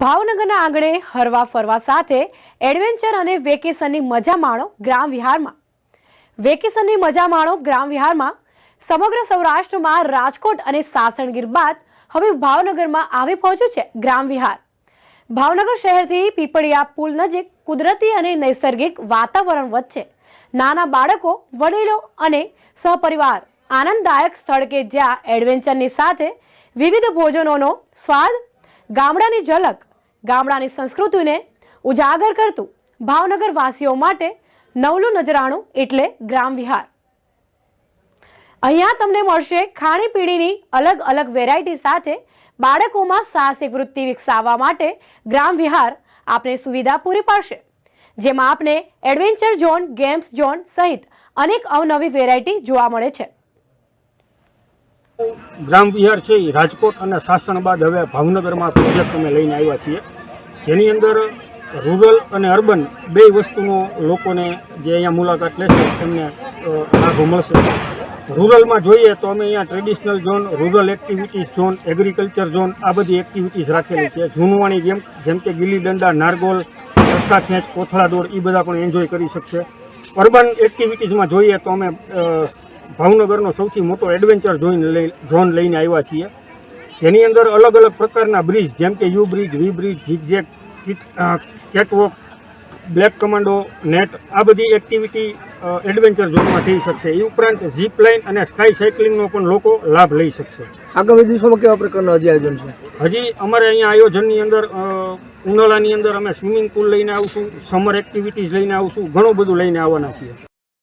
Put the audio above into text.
ભાવનગરના આંગણે હરવા ફરવા સાથે એડવેન્ચર અને વેકેશનની મજા માણો ગ્રામ વિહારમાં. વેકેશનની મજા માણો ગ્રામ વિહારમાં. સમગ્ર સૌરાષ્ટ્રમાં રાજકોટ અને સાસણગીર બાદ હવે ભાવનગરમાં આવી પહોંચ્યું છે ગ્રામ વિહાર. ભાવનગર શહેરથી પીપળિયા પુલ નજીક કુદરતી અને નૈસર્ગિક વાતાવરણ વચ્ચે નાના બાળકો, વડીલો અને સહપરિવાર આનંદદાયક સ્થળ કે જ્યાં એડવેન્ચરની સાથે વિવિધ ભોજનોનો સ્વાદ ગામડાની ઝલક, ગામડાની સંસ્કૃતિને ઉજાગર કરતું ભાવનગર વાસીઓ માટે નવલું નજરાણું એટલે ગ્રામ વિહાર. અહીંયા તમને મળશે ખાણીપીણીની અલગ અલગ વેરાયટી સાથે બાળકોમાં સાહસિક વૃત્તિ વિકસાવવા માટે ગ્રામ વિહાર આપને સુવિધા પૂરી પાડશે, જેમાં આપને એડવેન્ચર ઝોન ગેમ્સ ઝોન સહિત અનેક અવનવી વેરાયટી જોવા મળે છે. ગ્રામ વિહાર છે એ રાજકોટ અને સાસણ બાદ હવે ભાવનગરમાં પ્રોજેક્ટ અમે લઈને આવ્યા છીએ. જેની અંદર રૂરલ અને અર્બન બે વસ્તુનો લોકોને જે અહીંયા મુલાકાત લેશે તેમને લાભ મળશે. રૂરલમાં જોઈએ તો અમે અહીંયા traditional zone rural activities zone agriculture zone આ બધી એક્ટિવિટીઝ રાખેલી છે. જૂનવાણી ગેમ જેમ કે ગીલી દંડા, નારગોલ, રસ્સા ખેંચ કોથળા દોડ એ બધા પણ એન્જોય કરી શકશે. અર્બન એક્ટિવિટીઝમાં જોઈએ તો અમે ભાવનગરનો સૌથી મોટો એડવેન્ચર જોઈને લઈ ઝોન લઈને આવ્યા છીએ. જેની અંદર અલગ અલગ પ્રકારના બ્રિજ જેમ કે U bridge V bridge zigzag catwalk black commando net આ બધી એક્ટિવિટી એડવેન્ચર ઝોનમાં થઈ શકશે. એ ઉપરાંત ઝીપ લાઇન અને સ્કાય સાયકલિંગનો પણ લોકો લાભ લઈ શકશે. આગામી દિવસોમાં કેવા પ્રકારનું હજી આયોજન છે? હજી અમારે અહીંયા આયોજનની અંદર ઉનાળાની અંદર અમે સ્વિમિંગ પુલ લઈને આવશું સમર એક્ટિવિટીઝ લઈને આવશું ઘણું બધું લઈને આવવાના છીએ.